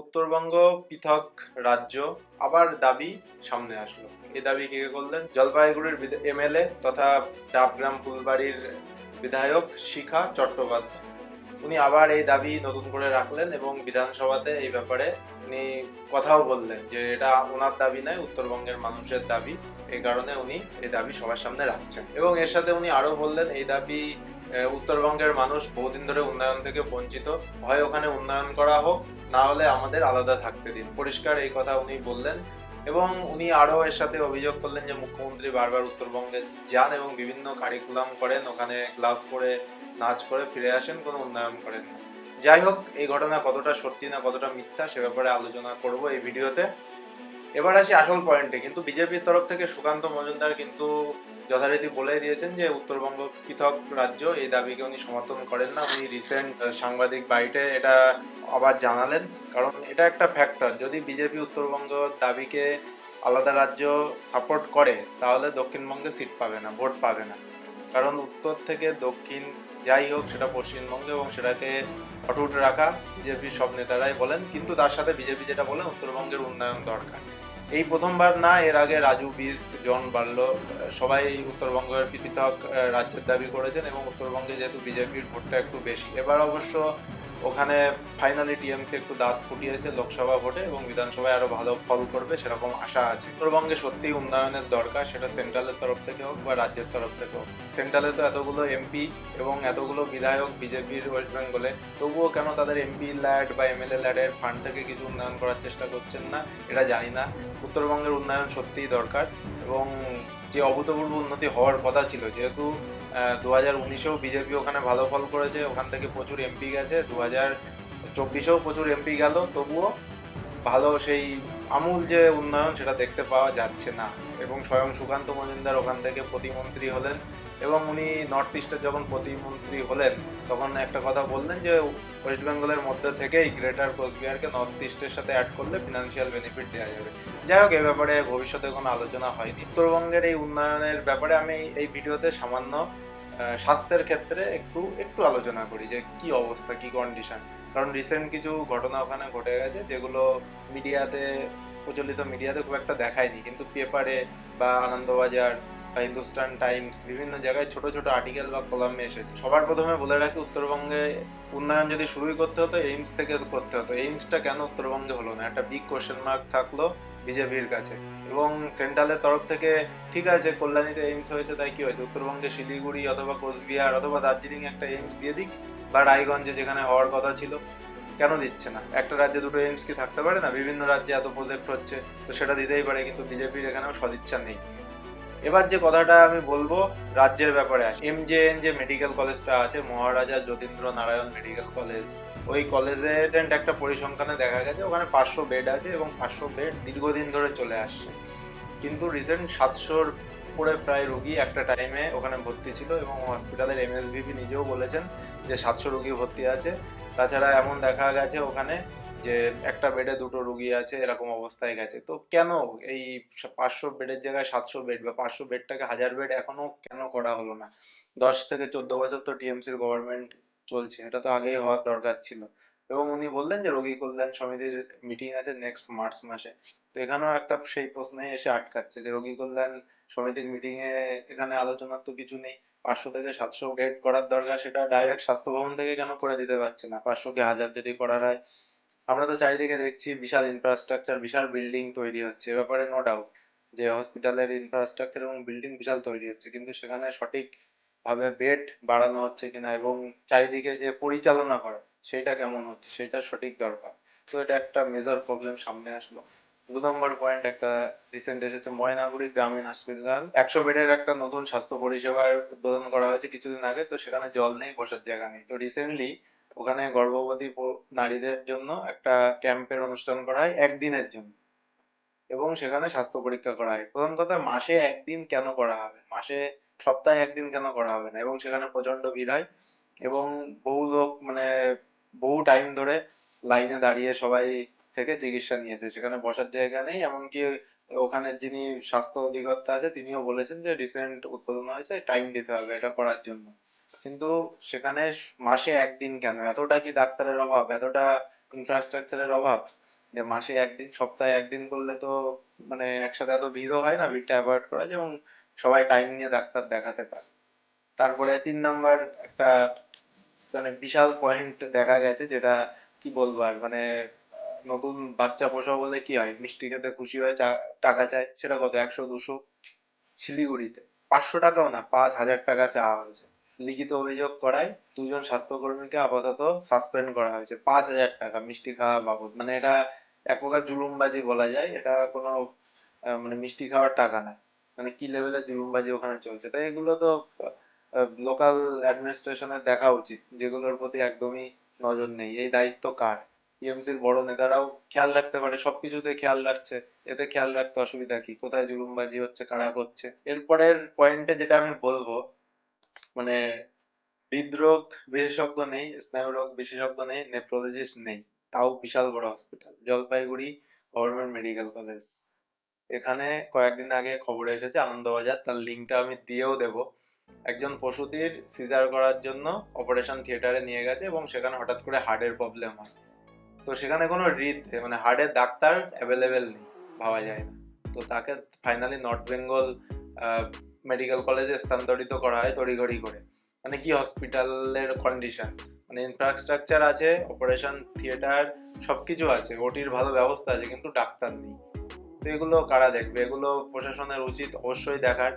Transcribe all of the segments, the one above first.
উত্তরবঙ্গ পৃথক রাজ্য। আবার দাবি সামনে আসলো। এই দাবি কে করলেন? জলপাইগুড়ির এমএলএ তথা ডাবগ্রাম ফুলবাড়ির বিধায়ক শিখা চট্টোপাধ্যায়। উনি আবার এই দাবি নতুন করে রাখলেন এবং বিধানসভাতে এই ব্যাপারে উনি কথাও বললেন যে এটা ওনার দাবি নয়, উত্তরবঙ্গের মানুষের দাবি। এই কারণে উনি এই দাবি সবার সামনে রাখছেন। এবং এর সাথে উনি আরও বললেন, এই দাবি উত্তরবঙ্গের মানুষ বহুদিন ধরে উন্নয়ন থেকে বঞ্চিত। হয় ওখানে উন্নয়ন করা হোক, না হলে আমাদের আলাদা থাকতে দিন। পরিষ্কার এই কথা উনি বললেন। এবং উনি আরও এর সাথে অভিযোগ করলেন যে মুখ্যমন্ত্রী বারবার উত্তরবঙ্গে যান এবং বিভিন্ন কারিকুলাম করেন, ওখানে গ্লাভস পরে, নাচ করে ফিরে আসেন, কোনো উন্নয়ন করেন না। যাই হোক, এই ঘটনা কতটা সত্যি না কতটা মিথ্যা সে ব্যাপারে আলোচনা করব এই ভিডিওতে। এবার আসি আসল পয়েন্টে কিন্তু বিজেপির তরফ থেকে সুকান্ত মজুমদার কিন্তু যথারীতি বলে দিয়েছেন যে উত্তরবঙ্গ পৃথক রাজ্য, এই দাবিকে উনি সমর্থন করেন না। উনি রিসেন্ট সাংবাদিক বাইটে এটা আবার জানালেন। কারণ এটা একটা ফ্যাক্টর যদি বিজেপি উত্তরবঙ্গ দাবিকে আলাদা রাজ্য সাপোর্ট করে, তাহলে দক্ষিণবঙ্গে সিট পাবে না, ভোট পাবে না। কারণ উত্তর থেকে দক্ষিণ যাই হোক, সেটা পশ্চিমবঙ্গে এবং সেটাকে অটুট রাখা বিজেপির সব নেতারাই বলেন। কিন্তু তার সাথে বিজেপি যেটা বলেন, উত্তরবঙ্গের উন্নয়ন দরকার। এই প্রথমবার না, এর আগে রাজু বিস্ট জন বার্লো সবাই উত্তরবঙ্গের পৃথক রাজ্যের দাবি করেছেন এবং উত্তরবঙ্গে যেহেতু বিজেপির ভোটটা একটু বেশি। এবার অবশ্য ওখানে ফাইনালি টিএমসি একটু দাঁত ফুটিয়েছে লোকসভা ভোটে এবং বিধানসভায় আরও ভালো ফল করবে সেরকম আশা আছে। উত্তরবঙ্গে সত্যি উন্নয়নের দরকার, সেটা সেন্ট্রালের তরফ থেকে হোক বা রাজ্যের তরফ থেকে হোক। সেন্ট্রালে তো এতগুলো এমপি এবং এতগুলো বিধায়ক বিজেপির ওয়েস্ট বেঙ্গলে তবুও কেন তাদের এমপি ল্যাড বা এমএলএ ল্যাডের ফান্ড থেকে কিছু উন্নয়ন করার চেষ্টা করছেন না, এটা জানি না। উত্তরবঙ্গের উন্নয়ন সত্যিই দরকার এবং যে অভূতপূর্ব উন্নতি হওয়ার কথা ছিল, যেহেতু দু হাজার উনিশেও বিজেপি ওখানে ভালো ফল করেছে, ওখান থেকে প্রচুর এমপি গেছে দু হাজার চব্বিশেও প্রচুর এমপি গেল, তবুও ভালো সেই আমূল যে উন্নয়ন সেটা দেখতে পাওয়া যাচ্ছে না। এবং স্বয়ং সুকান্ত মজুমদার ওখান থেকে প্রতিমন্ত্রী হলেন এবং উনি নর্থ ইস্টের যখন প্রতিমন্ত্রী হলেন, তখন একটা কথা বললেন যে ওয়েস্ট বেঙ্গলের মধ্যে থেকেই গ্রেটার কোচবিহারকে নর্থ ইস্টের সাথে অ্যাড করলে ফিনান্সিয়াল বেনিফিট দেওয়া যাবে। যাই হোক, এ ব্যাপারে ভবিষ্যতে কোনো আলোচনা হয়নি। উত্তরবঙ্গের এই উন্নয়নের ব্যাপারে আমি এই ভিডিওতে সামান্য স্বাস্থ্যের ক্ষেত্রে একটু একটু আলোচনা করি যে কি অবস্থা, কি কন্ডিশন কারণ রিসেন্ট কিছু ঘটনা ওখানে ঘটে গেছে যেগুলো মিডিয়াতে প্রচলিত মিডিয়াতে খুব একটা দেখায়নি। কিন্তু পেপারে বা আনন্দবাজার বা হিন্দুস্তান টাইমস বিভিন্ন জায়গায় ছোট ছোট আর্টিকেল বা কলামে এসেছে। সবার প্রথমে বলে রাখি, উত্তরবঙ্গে উন্নয়ন যদি শুরুই করতে হতো, এইমস থেকে করতে হতো। এইমসটা কেন উত্তরবঙ্গে হলো না? একটা বিগ কোশ্চেন মার্ক থাকল বিজেপির কাছে। এবং সেন্ট্রালের তরফ থেকে, ঠিক আছে, কল্যাণীতে এইমস হয়েছে, তাই কি হয়েছে? উত্তরবঙ্গে শিলিগুড়ি অথবা কোচবিহার অথবা দার্জিলিং একটা এইমস দিয়ে দিক, বা রায়গঞ্জে যেখানে হওয়ার কথা ছিল, কেন দিচ্ছে না? একটা রাজ্যে দুটো এইমস কি থাকতে পারে না? বিভিন্ন রাজ্যে এত প্রজেক্ট হচ্ছে, তো সেটা দিতেই পারে, কিন্তু বিজেপির এখানেও সদিচ্ছা নেই। এবার যে কথাটা আমি বলব, রাজ্যের ব্যাপারে এম যে মেডিকেল কলেজটা আছে, মহারাজা যতীন্দ্র নারায়ণ মেডিকেল কলেজ ওই কলেজে একটা পরিসংখ্যানে দেখা গেছে, ওখানে পাঁচশো বেড আছে এবং পাঁচশো বেড দীর্ঘদিন ধরে চলে আসছে। কিন্তু রিসেন্ট সাতশোর উপরে প্রায় রুগী একটা টাইমে ওখানে ভর্তি ছিল এবং হসপিটালের এমএসভিপি নিজেও বলেছেন যে সাতশো রুগী ভর্তি আছে। তাছাড়া এমন দেখা গেছে ওখানে যে একটা বেডে দুটো রুগী আছে, এরকম অবস্থায় গেছে। তো কেন এই পাঁচশো বেডের জায়গায় সাতশো বেড বা পাঁচশো বেডটাকে হাজার বেড এখনও কেন করা হলো না? দশ থেকে চোদ্দ বছর তো টিএমসির গভর্নমেন্ট চলছে, এটা তো আগেই হওয়ার দরকার ছিল। এবং উনি বললেন যে, রোগী কল্যাণ সমিতির মিটিং আছে নেক্সট মার্চ মাসে। তো এখানেও একটা সেই প্রশ্নে এসে আটকাচ্ছে যে, রোগী কল্যাণ সমিতির মিটিং এ এখানে আলোচনার তো কিছু নেই। পাঁচশো থেকে সাতশো বেড করার দরকার, সেটা ডাইরেক্ট স্বাস্থ্য ভবন থেকে কেন করে দিতে পারছে না? পাঁচশো কি হাজার যদি করার হয়। আমরা তো চারিদিকে দেখছি বিশাল ইনফ্রাস্ট্রাকচার বিশাল বিল্ডিং তৈরি হচ্ছে, এ ব্যাপারে নো ডাউট যে হসপিটালের ইনফ্রাস্ট্রাকচার এবং বিল্ডিং বিশাল তৈরি হচ্ছে। কিন্তু সেখানে সঠিক ভাবে বেড বাড়ানো হচ্ছে কিনা এবং চারিদিকে যে পরিচালনা করা, সেটা কেমন হচ্ছে, সেটা সঠিক দরকার। তো এটা একটা মেজর প্রবলেম সামনে আসলো। দু নম্বর পয়েন্ট একটা রিসেন্ট এসেছে, ময়নাগুড়ি গ্রামীণ হসপিটাল একশো বেডের একটা নতুন স্বাস্থ্য পরিষেবার উদ্বোধন করা হয়েছে কিছুদিন আগে, তো সেখানে জল নেই, বসার জায়গা নেই। তো রিসেন্টলি ওখানে গর্ভবতী নারীদের জন্য একটা ক্যাম্পের অনুষ্ঠান করা হয় একদিনের জন্য। এবং সেখানে স্বাস্থ্য পরীক্ষা করা হয়। প্রথম কথা, মাসে একদিন কেন করা হবে? মাসে সপ্তাহে একদিন কেন করা হবে না? এবং সেখানে প্রচণ্ড ভিড় হয়। এবং বহু লোক মানে বহু টাইম ধরে লাইনে দাঁড়িয়ে সবাই থেকে চিকিৎসা নিয়েছে। সেখানে বসার জায়গা নেই, এমনকি ওখানে যিনি স্বাস্থ্য অধিকর্তা আছে, তিনিও বলেছেন যে রিসেন্ট উদ্বোধন হয়েছে টাইম দিতে হবে এটা করার জন্য। কিন্তু সেখানে মাসে একদিন কেন? এতটা কি ডাক্তারের অভাব? এতটা ইনফ্রাস্ট্রাকচারের অভাব? যে মাসে একদিন, সপ্তাহে একদিন করলে তো মানে একসাথে এত ভিড়ও হয় না, ভিড়টা অ্যাভয়েড করা যায়। এবং সবাই টাইম নিয়ে ডাক্তার দেখাতে পারে। তারপরে তিন নাম্বার একটা মানে বিশাল পয়েন্ট দেখা গেছে যেটা কি বলব আর মানে নতুন বাচ্চা পোষা বলে কি হয়? মিষ্টি খেতে খুশি হয়ে টাকা চায়, সেটা কত? একশো, দুশো? শিলিগুড়িতে। পাঁচশো টাকাও না, পাঁচ হাজার টাকা চাওয়া হয়েছে। লিখিত অভিযোগ করায় দুজন স্বাস্থ্যকর্মীকে আপাতত সাসপেন্ড করা হয়েছে। পাঁচ হাজার টাকা মিষ্টি খাওয়া বাবদ। মানে এটা এক প্রকার জুলুমবাজি বলা যায়। এটা কোনো মানে মিষ্টি খাওয়ার টাকা না। মানে কি লেভেলের জুলুমবাজি ওখানে চলছে? তাই এগুলো তো লোকাল অ্যাডমিনিস্ট্রেশনের দেখা উচিত, যেগুলোর প্রতি একদমই নজর নেই। এই দায়িত্ব কার? টিএমসির বড় নেতারাও খেয়াল রাখতে পারে, সবকিছুতে খেয়াল রাখছে। এতে খেয়াল রাখতে অসুবিধা কি? কোথায় জুলুমবাজি হচ্ছে, কারা করছে? এরপরের পয়েন্টে যেটা আমি বলব মানে হৃদরোগ বিশেষজ্ঞ নেই স্নায়ুরোগ বিশেষজ্ঞ নেই নেফ্রোলজিস্ট নেই। তাও বিশাল বড় hospital Jalpaiguri government medical college এখানে কয়েকদিন আগে খবরে এসেছে আনন্দবাজার, তার লিঙ্কটা আমি দিয়েও দেব। একজন প্রসূতির সিজার করার জন্য অপারেশন থিয়েটারে নিয়ে গেছে এবং সেখানে হঠাৎ করে হার্টের প্রবলেম হয়। তো সেখানে কোনো হৃদ মানে হার্টের ডাক্তার অ্যাভেলেবেল নেই, ভাবা যায় না। তো তাকে ফাইনালি নর্থ বেঙ্গল মেডিকেল কলেজে স্থানান্তরিত করা হয় তড়িঘড়ি করে। মানে কি হসপিটালের কন্ডিশন মানে ইনফ্রাস্ট্রাকচার আছে অপারেশন থিয়েটার সবকিছু আছে ওটির ভালো ব্যবস্থা আছে, কিন্তু ডাক্তার নেই। তো এগুলো কারা দেখবে? এগুলো প্রশাসনের উচিত অবশ্যই দেখার।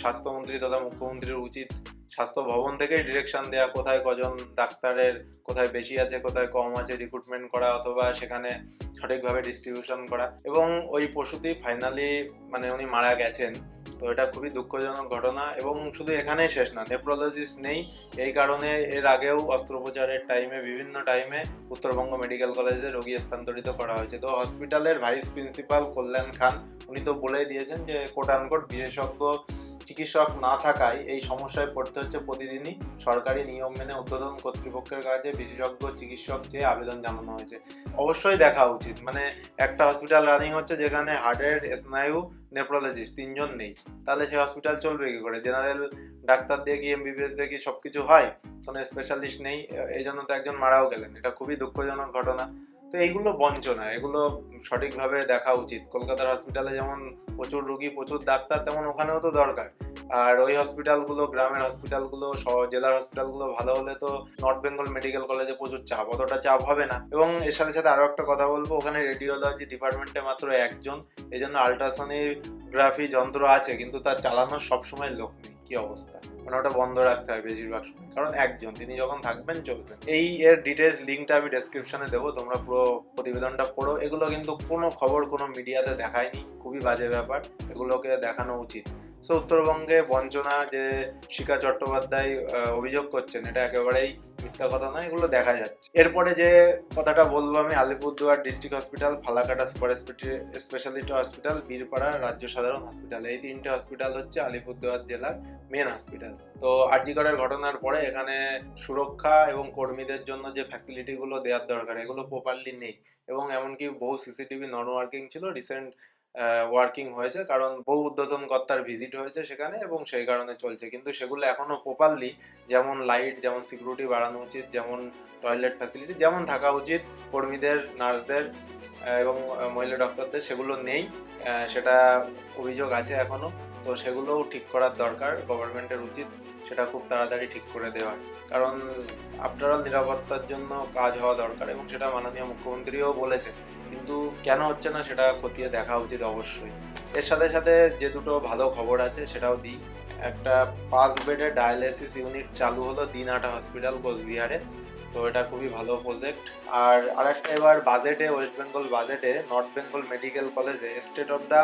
স্বাস্থ্যমন্ত্রী তথা মুখ্যমন্ত্রীর উচিত স্বাস্থ্য ভবন থেকেই ডিরেকশন দেওয়া কোথায় কজন ডাক্তারের কোথায় বেশি আছে, কোথায় কম আছে রিক্রুটমেন্ট করা অথবা সেখানে সঠিকভাবে ডিস্ট্রিবিউশন করা। এবং ওই পশুটি ফাইনালি মানে উনি মারা গেছেন। তো এটা খুবই দুঃখজনক ঘটনা এবং শুধু এখানেই শেষ না নেফ্রোলজিস্ট নেই। এই কারণে এর আগেও অস্ত্রোপচারের টাইমে বিভিন্ন টাইমে উত্তরবঙ্গ মেডিকেল কলেজে রোগী স্থানান্তরিত করা হয়েছে। তো হসপিটালের ভাইস প্রিন্সিপাল কল্যাণ খান, উনি তো বলেই দিয়েছেন যে কোট আনকোট বিশেষজ্ঞ চিকিৎসক না থাকায় এই সমস্যায় পড়তে হচ্ছে প্রতিদিনই সরকারি নিয়ম মেনে উদ্বোধন কর্তৃপক্ষের কাছে বিশেষজ্ঞ চিকিৎসক চেয়ে আবেদন জানানো হয়েছে। অবশ্যই দেখা উচিত। মানে একটা হসপিটাল রানিং হচ্ছে যেখানে হার্টের স্নায়ু নেফ্রোলজিস্ট তিনজন নেই। তাহলে সেই হসপিটাল চলবে কি করে? জেনারেল ডাক্তার দিয়ে কি এমবিবিএস দিয়ে কি সবকিছু হয়? কোনো স্পেশালিস্ট নেই। এই জন্য তো একজন মারাও গেলেন। এটা খুবই দুঃখজনক ঘটনা। তো এইগুলো বঞ্চনা, এগুলো সঠিকভাবে দেখা উচিত। কলকাতার হসপিটালে যেমন প্রচুর রুগী, প্রচুর ডাক্তার, তেমন ওখানেও তো দরকার। আর ওই হসপিটালগুলো গ্রামের হসপিটালগুলো জেলার হসপিটালগুলো ভালো হলে তো নর্থ বেঙ্গল মেডিকেল কলেজে প্রচুর চাপ, অতটা চাপ হবে না। এবং এর সাথে সাথে আরও একটা কথা বলব, ওখানে রেডিওলজি ডিপার্টমেন্টে মাত্র একজন এই জন্য আলট্রাসোনোগ্রাফি যন্ত্র আছে, কিন্তু তার চালানোর সবসময় লোক নেই। কি অবস্থা? মানে ওটা বন্ধ রাখতে হয় বেশিরভাগ সময়। কারণ একজন, তিনি যখন থাকবেন, চলবেন। এই এর ডিটেলস লিঙ্কটা আমি ডেসক্রিপশনে দেবো, তোমরা পুরো প্রতিবেদনটা পড়ো। এগুলো কিন্তু কোনো খবর কোনো মিডিয়াতে দেখায়নি, খুবই বাজে ব্যাপার। এগুলোকে দেখানো উচিত। সো উত্তরবঙ্গে বঞ্চনা যে শিখা চট্টোপাধ্যায় অভিযোগ করছেন, এটা একেবারেই মিথ্যা কথা নয়, এগুলো দেখা যাচ্ছে। এরপরে যে কথাটা বলব আমি, Alipurduar district hospital, Falakata super speciality hospital Birpara রাজ্য সাধারণ হসপিটাল এই তিনটে হসপিটাল হচ্ছে আলিপুরদুয়ার জেলার মেন হসপিটাল তো আরজিকরের ঘটনার পরে এখানে সুরক্ষা এবং কর্মীদের জন্য যে ফ্যাসিলিটিগুলো দেওয়ার দরকার, এগুলো প্রপারলি নেই। এবং এমনকি বহু সিসিটিভি নন ওয়ার্কিং ছিল রিসেন্ট ওয়ার্কিং হয়েছে। কারণ বহু উদ্বোধন কর্তার ভিজিট হয়েছে সেখানে এবং সেই কারণে চলছে। কিন্তু সেগুলো এখনও প্রপারলি যেমন লাইট যেমন সিকিউরিটি বাড়ানো উচিত, যেমন টয়লেট ফ্যাসিলিটি যেমন থাকা উচিত কর্মীদের, নার্সদের এবং মহিলা ডক্টরদের সেগুলো নেই। সেটা অভিযোগ আছে এখনও। তো সেগুলোও ঠিক করার দরকার গভর্নমেন্টের উচিত সেটা খুব তাড়াতাড়ি ঠিক করে দেওয়ার। কারণ আফটার অল নিরাপত্তার জন্য কাজ হওয়া দরকার এবং সেটা মাননীয় মুখ্যমন্ত্রীও বলেছেন। কিন্তু কেন হচ্ছে না সেটা খতিয়ে দেখা উচিত অবশ্যই। এর সাথে সাথে যে দুটো ভালো খবর আছে সেটাও দিই। একটা পাঁচ বেডের ডায়ালিসিস ইউনিট চালু হলো দিনহাটা হসপিটাল কোচবিহারে। তো এটা খুবই ভালো প্রজেক্ট আর আরেকটা এবার বাজেটে ওয়েস্ট বেঙ্গল বাজেটে নর্থ বেঙ্গল মেডিকেল কলেজে state of the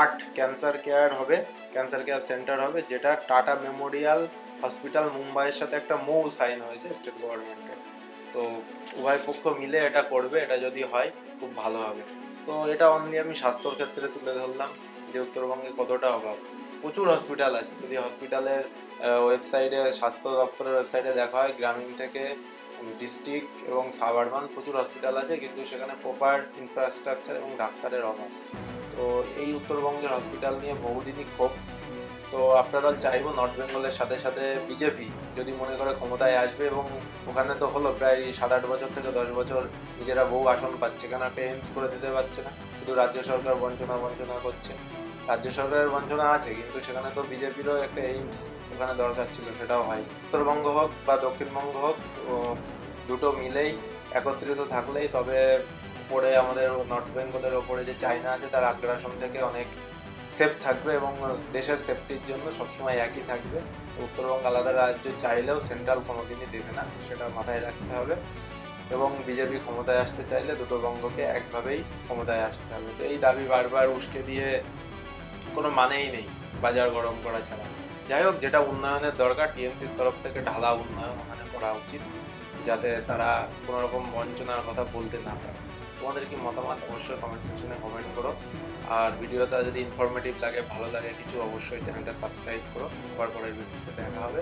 art cancer care হবে ক্যান্সার কেয়ার সেন্টার হবে, যেটা টাটা মেমোরিয়াল হসপিটাল মুম্বাইয়ের সাথে একটা মৌ সাইন হয়েছে স্টেট গভর্নমেন্টের তো উভয় পক্ষ মিলে এটা করবে, এটা যদি হয় খুব ভালো হবে। তো এটা অনলি আমি স্বাস্থ্যর ক্ষেত্রে তুলে ধরলাম, যে উত্তরবঙ্গে কতটা অভাব। প্রচুর হসপিটাল আছে, যদি হসপিটালের ওয়েবসাইটে স্বাস্থ্য দপ্তরের ওয়েবসাইটে দেখা হয়, গ্রামীণ থেকে ডিস্ট্রিক্ট এবং সাবারবান প্রচুর হসপিটাল আছে, কিন্তু সেখানে প্রপার ইনফ্রাস্ট্রাকচার এবং ডাক্তারের অভাব। তো এই উত্তরবঙ্গের হসপিটাল নিয়ে বহুদিনই ক্ষোভ। তো আপনারা চাইব নর্থ বেঙ্গলের সাথে সাথে বিজেপি যদি মনে করে ক্ষমতায় আসবে এবং ওখানে তো হলো প্রায় সাত আট বছর থেকে দশ বছর নিজেরা বহু আসন পাচ্ছে কেন এইমস করে দিতে পারছে না। শুধু রাজ্য সরকার বঞ্চনা বঞ্চনা করছে। রাজ্য সরকারের বঞ্চনা আছে, কিন্তু সেখানে তো বিজেপিরও একটা এইমস ওখানে দরকার ছিল, সেটাও হয়। উত্তরবঙ্গ হোক বা দক্ষিণবঙ্গ হোক দুটো মিলেই একত্রিত থাকলেই, তবে উপরে আমাদের নর্থ বেঙ্গলের ওপরে যে চায়না আছে, তার আগ্রাসন থেকে অনেক সেফ থাকবে এবং দেশের সেফটির জন্য সবসময় একই থাকবে। তো উত্তরবঙ্গ আলাদা রাজ্য চাইলেও সেন্ট্রাল কোনোদিনই দেবে না, সেটা মাথায় রাখতে হবে। এবং বিজেপি ক্ষমতায় আসতে চাইলে দুটো বঙ্গকে একভাবেই ক্ষমতায় আসতে হবে। তো এই দাবি বারবার উস্কে দিয়ে কোনো মানেই নেই বাজার গরম করা ছাড়া। যাই হোক, যেটা উন্নয়নের দরকার, টিএমসির তরফ থেকে ঢালা উন্নয়ন ওখানে করা উচিত, যাতে তারা কোনো রকম বঞ্চনার কথা বলতে না পারে। তোমাদের কি মতামত? অবশ্যই কমেন্ট সেকশনে কমেন্ট করো। আর ভিডিওটা যদি ইনফরমেটিভ লাগে, ভালো লাগে, কিছু অবশ্যই চ্যানেলটা সাবস্ক্রাইব করো। আবার পরের ভিডিওতে দেখা হবে।